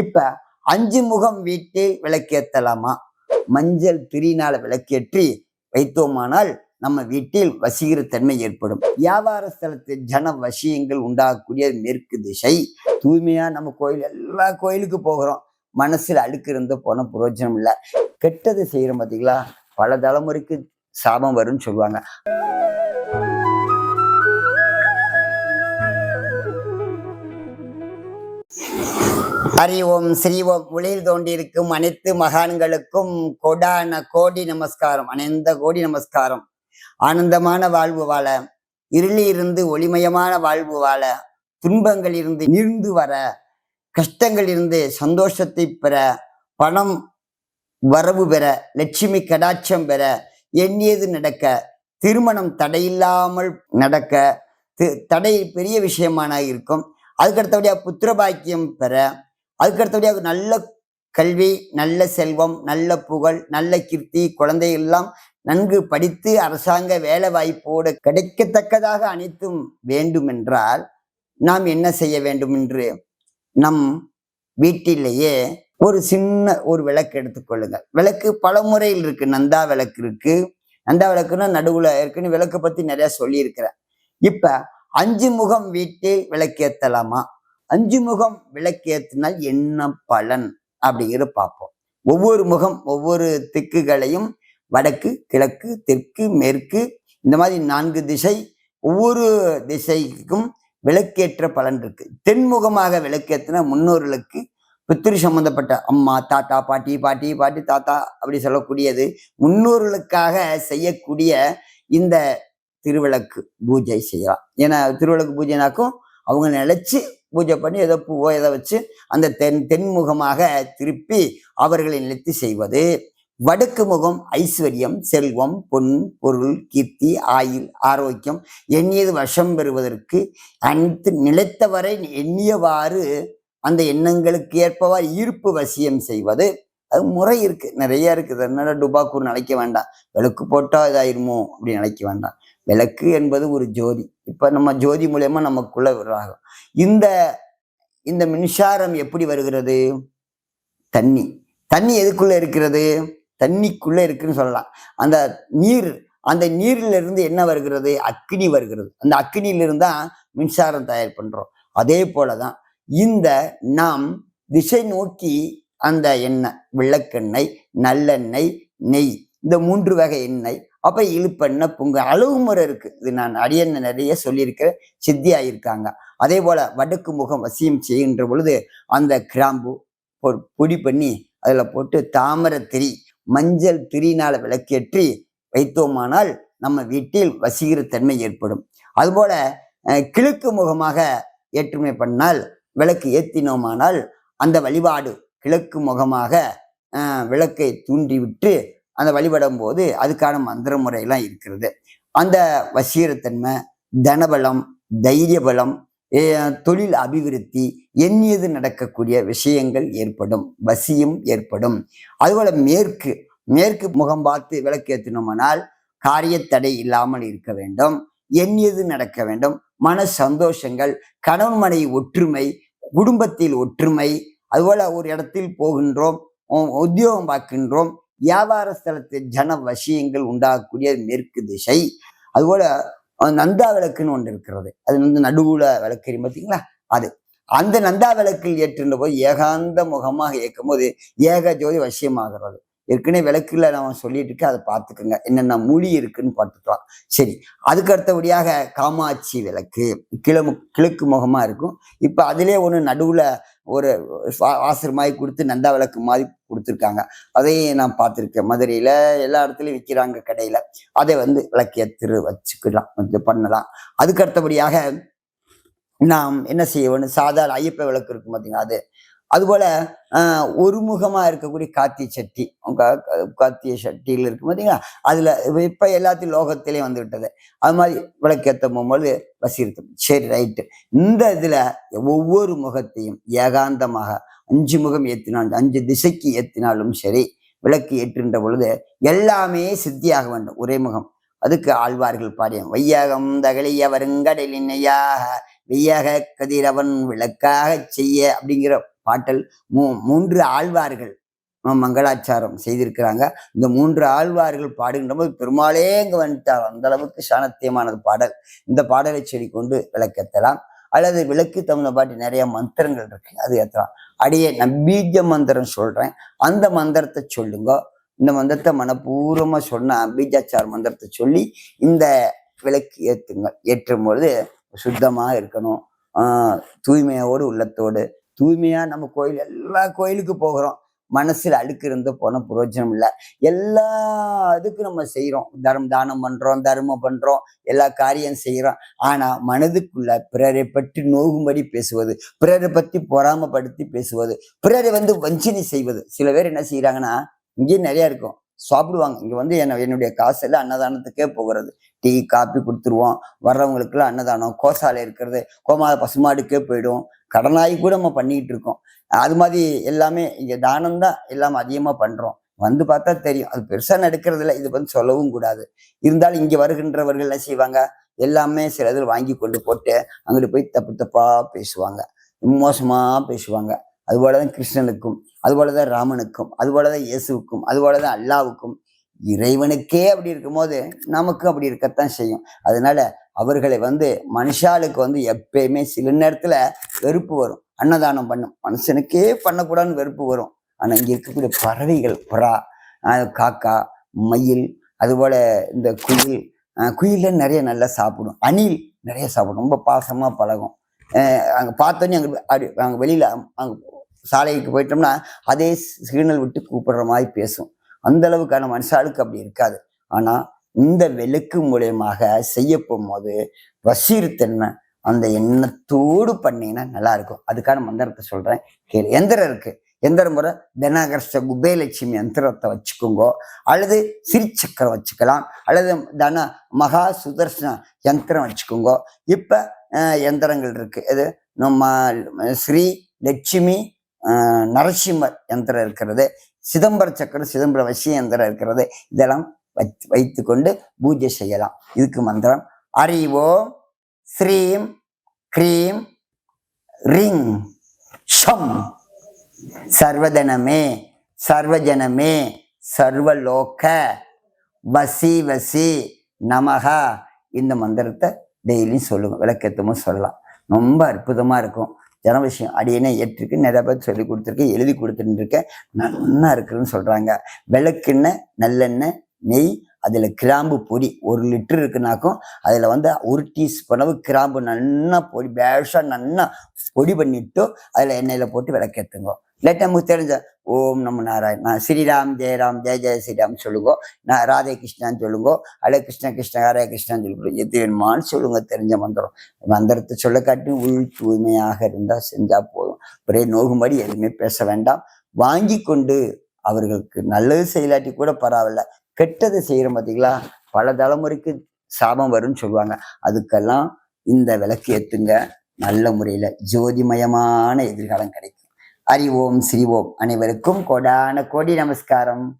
இப்ப அஞ்சு முகம் வீட்டை விளக்கேற்றலாமா மஞ்சள் திரியினால விளக்கேற்றி வைத்தோமானால் நம்ம வீட்டில் வசீகர தன்மை ஏற்படும். வியாபார ஸ்தலத்தில் ஜன வசியங்கள் உண்டாகக்கூடிய மேற்கு திசை. தூய்மையா நம்ம கோயில் எல்லா கோயிலுக்கு போகிறோம். மனசுல அழுக்கு இருந்து போன பிரயோஜனம் இல்லை. கெட்டது செய்யறோம் பார்த்தீங்களா பல தலைமுறைக்கு சாபம் வரும்னு சொல்லுவாங்க. ஹரி ஓம் ஸ்ரீ ஓம் உளியில் தோண்டியிருக்கும் அனைத்து மகான்களுக்கும் கொடான கோடி நமஸ்காரம் அனைந்த கோடி நமஸ்காரம். ஆனந்தமான வாழ்வு வாழ இருளிலிருந்து ஒளிமயமான வாழ்வு வாழ துன்பங்கள் இருந்து நீர்ந்து வர கஷ்டங்கள் இருந்து சந்தோஷத்தை பெற பணம் வரவு பெற லட்சுமி கடாட்சம் பெற எண்ணியது நடக்க திருமணம் தடையில்லாமல் நடக்க தடை பெரிய விஷயமான இருக்கும் அதுக்கடுத்தபடியாக புத்திர பாக்கியம் பெற அதுக்கடுத்தபடியாக நல்ல கல்வி நல்ல செல்வம் நல்ல புகழ் நல்ல கீர்த்தி குழந்தை எல்லாம் நன்கு படித்து அரசாங்க வேலை வாய்ப்போடு கிடைக்கத்தக்கதாக அனைத்தும் வேண்டுமென்றால் நாம் என்ன செய்ய வேண்டும் என்று நம் வீட்டிலேயே ஒரு சின்ன ஒரு விளக்கு எடுத்துக்கொள்ளுங்கள் விளக்கு பல முறையில் இருக்கு. நந்தா விளக்கு இருக்கு. நந்தா விளக்குன்னா நடுவுல இருக்குன்னு விளக்கு பத்தி நிறைய சொல்லியிருக்கிறேன். இப்ப அஞ்சு முகம் வீட்டில் விளக்கேற்றலாமா அஞ்சு முகம் விளக்கேற்றினால் என்ன பலன் அப்படிங்கிற பார்ப்போம். ஒவ்வொரு முகம் ஒவ்வொரு திக்குகளையும் வடக்கு கிழக்கு தெற்கு மேற்கு இந்த மாதிரி நான்கு திசை ஒவ்வொரு திசைக்கும் விளக்கேற்ற பலன் இருக்கு. தென்முகமாக விளக்கேற்றின முன்னோர்களுக்கு பித்திரு சம்பந்தப்பட்ட அம்மா தாத்தா பாட்டி பாட்டி பாட்டி தாத்தா அப்படி சொல்லக்கூடியது. முன்னோர்களுக்காக செய்யக்கூடிய இந்த திருவிளக்கு பூஜை செய்யலாம். ஏன்னா திருவிளக்கு பூஜைனாக்கும் அவங்க நினைச்சு பூஜை பண்ணி ஏதோ பூவோ ஏதோ வச்சு அந்த தென் தென்முகமாக திருப்பி அவர்களை நிலைத்து செய்வது. வடக்கு முகம் ஐஸ்வர்யம் செல்வம் பொன் பொருள் கீர்த்தி ஆயுள் ஆரோக்கியம் எண்ணியது வசம் பெறுவதற்கு அனைத்து நிலைத்தவரை எண்ணியவாறு அந்த எண்ணங்களுக்கு ஏற்பவாறு ஈர்ப்பு வசியம் செய்வது. அது முறை இருக்கு. நிறைய இருக்குது அதனால டுபாக்கூர் நினைக்க வேண்டாம். விளக்கு போட்டா இதாயிருமோ? அப்படி நினைக்க வேண்டாம். விளக்கு என்பது ஒரு ஜோதி. இப்போ நம்ம ஜோதி மூலயமா நமக்குள்ள வராகும் இந்த இந்த மின்சாரம் எப்படி வருகிறது? தண்ணி. தண்ணி எதுக்குள்ள இருக்கிறது? தண்ணிக்குள்ள இருக்குன்னு சொல்லலாம். அந்த நீர் அந்த நீரிலிருந்து என்ன வருகிறது? அக்னி வருகிறது. அந்த அக்னியிலிருந்து தான் மின்சாரம் தயார் பண்ணுறோம் அதே போலதான் இந்த நாம் திசை நோக்கி அந்த எண்ணெய் விளக்கெண்ணெய் நல்லெண்ணெய் நெய் இந்த மூன்று வகை எண்ணெய் அப்போ இழுப்பெண்ண பொங்க அளவு முறை இருக்குது இது நான் அடியன் நிறைய சொல்லியிருக்கிறேன். சித்தியாக இருக்காங்க அதே போல் வடக்கு முகம் வசியம் செய்கின்ற பொழுது அந்த கிராம்பு பொ- பொடி பண்ணி அதில் போட்டு தாமரை திரி மஞ்சள் திரினால் விளக்கேற்றி வைத்தோமானால் நம்ம வீட்டில் வசீகர தன்மை ஏற்படும். அதுபோல் கிழக்கு முகமாக ஏற்றுமை பண்ணால் விளக்கு ஏற்றினோமானால் அந்த வழிபாடு கிழக்கு முகமாக விளக்கை தூண்டிவிட்டு அந்த வழிபடும் போது அதுக்கான மந்திர முறையெல்லாம் இருக்கிறது. அந்த வசீகரத்தன்மை தனபலம் தைரிய பலம் தொழில் அபிவிருத்தி எண்ணியது நடக்கக்கூடிய விஷயங்கள் ஏற்படும் வசியும் ஏற்படும். அதுபோல மேற்கு மேற்கு முகம் பார்த்து விளக்கேற்றினோமானால் காரியத்தடை இல்லாமல் இருக்க வேண்டும் எண்ணியது நடக்க வேண்டும். மன சந்தோஷங்கள் கணவன் மனை ஒற்றுமை குடும்பத்தில் ஒற்றுமை அதுபோல ஒரு இடத்தில் போகின்றோம் உத்தியோகம் பார்க்கின்றோம் வியாபார ஸ்தலத்தில் ஜன வசியங்கள் உண்டாகக்கூடிய மேற்கு திசை. அதுபோல நந்தா விளக்குன்னு ஒன்று இருக்கிறது. அது வந்து நடுவுல விளக்கறி பார்த்தீங்களா? அது. அந்த நந்தா விளக்கில் ஏற்றுன்ற போது ஏகாந்த முகமாக இயக்கும் போது ஏக ஜோதி வசியமாகிறது. ஏற்கனவே விளக்குல நான் சொல்லிட்டு இருக்கேன் அதை பார்த்துக்கோங்க. என்னென்ன மொழி இருக்குன்னு பார்த்துக்கலாம் சரி அதுக்கு அடுத்தபடியாக காமாட்சி விளக்கு. கிழமு கிழக்கு முகமாக இருக்கும். இப்போ அதிலே ஒன்று நடுவில் ஒரு வா- வாசர் மாதிரி கொடுத்து நந்தா விளக்கு மாதிரி கொடுத்துருக்காங்க. அதையும் நான் பார்த்துருக்கேன். மதுரையில் எல்லா இடத்துலையும் விற்கிறாங்க கடையில். அதை வந்து விளக்கேத்திரு வச்சுக்கலாம். வந்து பண்ணலாம். அதுக்கு அடுத்தபடியாக நாம் என்ன செய்ய வேணும் சாதாரண ஐயப்ப விளக்கு இருக்கும் பார்த்தீங்கன்னா அது? அதுபோல ஆஹ், இருக்கக்கூடிய காத்தி சட்டி கா- காத்திய சட்டியில் இருக்கும் பார்த்தீங்களா அதுல இப்போ எல்லாத்தையும் லோகத்திலையும் வந்து விட்டது. அது மாதிரி விளக்கேற்ற போகும்போது வசீர்த்தம் சரி ரைட்டு. இந்த இதுல ஒவ்வொரு முகத்தையும் ஏகாந்தமாக அஞ்சு முகம் ஏற்றினாலும் அஞ்சு திசைக்கு ஏற்றினாலும் சரி விளக்கு ஏற்றுகின்ற பொழுது எல்லாமே சித்தியாக வேண்டும். ஒரே முகம். அதுக்கு ஆழ்வார்கள் பாடியம் வையகம் தகலிய வருங்கடலினையாக வெய்யக கதிரவன் விளக்காக செய்ய அப்படிங்கிற பாட்டல் மூ மூன்று ஆழ்வார்கள் மங்களாச்சாரம் செய்திருக்கிறாங்க. இந்த மூன்று ஆழ்வார்கள் பாடுகின்ற போது பெருமாளே இங்கே வந்துட்டார். அந்த அளவுக்கு சாணத்தியமானது பாடல். இந்த பாடலை செடி கொண்டு விளக்கத்தலாம் அல்லது விளக்கு தகுந்த பாட்டி நிறைய மந்திரங்கள் இருக்கு. அது ஏற்றலாம். அடியே நான் பீஜ மந்திரம் சொல்றேன். அந்த மந்திரத்தை சொல்லுங்க. இந்த மந்திரத்தை மனப்பூர்வமா சொன்ன பீஜாச்சார மந்திரத்தை சொல்லி இந்த விளக்கு ஏற்றுங்க ஏற்றும் பொழுது சுத்தமாக இருக்கணும். தூய்மையோடு உள்ளத்தோடு தூய்மையாக நம்ம கோயில் எல்லா கோயிலுக்கு போகிறோம். மனசில் அழுக்கு இருந்து போன பிரயோஜனம் இல்லை. எல்லா இதுக்கும் நம்ம செய்கிறோம் தர்ம தானம் பண்ணுறோம் தர்மம் பண்ணுறோம் எல்லா காரியம் செய்கிறோம் ஆனால் மனதுக்குள்ள பிறரை பற்றி நோகும்படி பேசுவது பிறரை பற்றி பொறாமப்படுத்தி பேசுவது பிறரை வந்து வஞ்சனை செய்வது. சில பேர் என்ன செய்கிறாங்கன்னா இங்கேயும் நிறையா இருக்கும். சாப்பிடுவாங்க. இங்கே வந்து என்ன என்னுடைய காசு எல்லாம் அன்னதானத்துக்கே போகிறது. டீ காப்பி கொடுத்துருவோம். வர்றவங்களுக்குலாம் அன்னதானம் கோசாலை இருக்கிறது கோமாத பசுமாடுக்கே போயிடும் கடனாய் கூட நம்ம பண்ணிக்கிட்டு இருக்கோம் அது மாதிரி எல்லாமே இங்கே தானம் தான் எல்லாமே அதிகமாக பண்ணுறோம் வந்து பார்த்தா தெரியும். அது பெருசாக நடக்கிறதில்ல. இது வந்து சொல்லவும் கூடாது. இருந்தாலும் இங்கே வருகின்றவர்கள் என்ன செய்வாங்க? எல்லாமே சில இதில் வாங்கி கொண்டு போட்டு அங்கிட்டு போய் தப்பு தப்பாக பேசுவாங்க. மோசமாக பேசுவாங்க. அதுபோலதான் கிருஷ்ணனுக்கும் அதுபோலதான் ராமனுக்கும் அதுபோலதான் இயேசுவுக்கும் அதுபோலதான் அல்லாவுக்கும். இறைவனுக்கே அப்படி இருக்கும்போது நமக்கும் அப்படி இருக்கத்தான் செய்யும். அதனால அவர்களை வந்து மனுஷாளுக்கு வந்து எப்பயுமே சில நேரத்தில் வெறுப்பு வரும். அன்னதானம் பண்ணும். மனுஷனுக்கே பண்ணக்கூடாதுன்னு வெறுப்பு வரும். ஆனால் இங்கே இருக்கக்கூடிய பறவைகள் புறா காக்கா மயில் அதுபோல் இந்த குயில் குயில நிறைய நல்லா சாப்பிடும். அணில் நிறைய சாப்பிடும். ரொம்ப பாசமாக பழகும். அங்கே பார்த்தோன்னே அங்கே அப்படி அங்கே வெளியில் அங்கே சாலைக்கு போயிட்டோம்னா அதே சிக்னல் விட்டு கூப்பிடுற மாதிரி பேசும். அந்த அளவுக்கான மனுஷாளுக்கு அப்படி இருக்காது. ஆனால் இந்த விளக்கு மூலியமாக செய்ய போகும்போது வசீர்த்தன்மை அந்த எண்ணத்தோடு பண்ணீங்கன்னா நல்லா இருக்கும். அதுக்கான மந்திரத்தை சொல்றேன். கேள். எந்திரம் இருக்கு. எந்திர முறை தனகர்ஷ குபேலட்சுமி யந்திரத்தை வச்சுக்கோங்கோ. அல்லது சிறிச்சக்கரம் வச்சுக்கலாம். அல்லது தன மகா சுதர்சன யந்திரம் வச்சுக்கோங்கோ. இப்போ யந்திரங்கள் இருக்கு. இது நம்ம ஸ்ரீ லட்சுமி நரசிம்மர் யந்திரம் இருக்கிறது. சிதம்பர சக்கரம் சிதம்பர வசிய யந்திரம் இருக்கிறது. இதெல்லாம் வைத்து வைத்துக்கொண்டு பூஜை செய்யலாம். இதுக்கு மந்திரம். அறிவோம். ஸ்ரீம். க்ரீம். ரிங். ஷம். சர்வதனமே. சர்வஜனமே. சர்வலோக. வசி வசி. நமகா இந்த மந்திரத்தை டெய்லியும் சொல்லுங்க. விளக்கத்தமும் சொல்லலாம். ரொம்ப அற்புதமாக இருக்கும். ஜன விஷயம் அடியனே ஏற்றிருக்கு. நிறைய பேர் சொல்லி கொடுத்துருக்கேன் எழுதி கொடுத்துட்டு இருக்கேன் நல்லா இருக்குன்னு சொல்கிறாங்க விளக்குன்னு நல்லெண்ணெய் நெய் அதில் கிராம்பு பொடி ஒரு லிட்டர் இருக்குனாக்கும் அதில் வந்து ஒரு டீஸ்பூன் அளவு கிராம்பு நல்லா பொடி பேஷாக நல்லா பொடி பண்ணிட்டு அதில் எண்ணெயில் போட்டு விளக்கேற்றுங்க இல்லாட்டி நமக்கு தெரிஞ்ச ஓம் நம்ம நாராயண் நான் ஸ்ரீராம் ஜெயராம் ஜெய ஜெய ஸ்ரீராம் சொல்லுங்க. நான் ராதே கிருஷ்ணான்னு சொல்லுங்க. அலே கிருஷ்ண கிருஷ்ண ஹரே கிருஷ்ணான்னு சொல்லுங்க. எது வேணுமான்னு சொல்லுங்க தெரிஞ்ச மந்திரம். மந்திரத்தை சொல்ல காட்டி உள் தூய்மையாக இருந்தால் செஞ்சால் போதும். ஒரே நோகும்படி எதுவுமே பேச வேண்டாம். வாங்கி கொண்டு அவர்களுக்கு நல்லது செய்யலாட்டி கூட பரவாயில்ல. கெட்டது செய்யறோம் பார்த்தீங்களா பல தலைமுறைக்கு சாபம் வரும்னு சொல்லுவாங்க. அதுக்கெல்லாம் இந்த விளக்கு ஏத்துங்க. நல்ல முறையில ஜோதிமயமான எதிர்காலம் கிடைக்கும். அறிவோம் சிரிவோம் அனைவருக்கும் கோடான கோடி நமஸ்காரம்.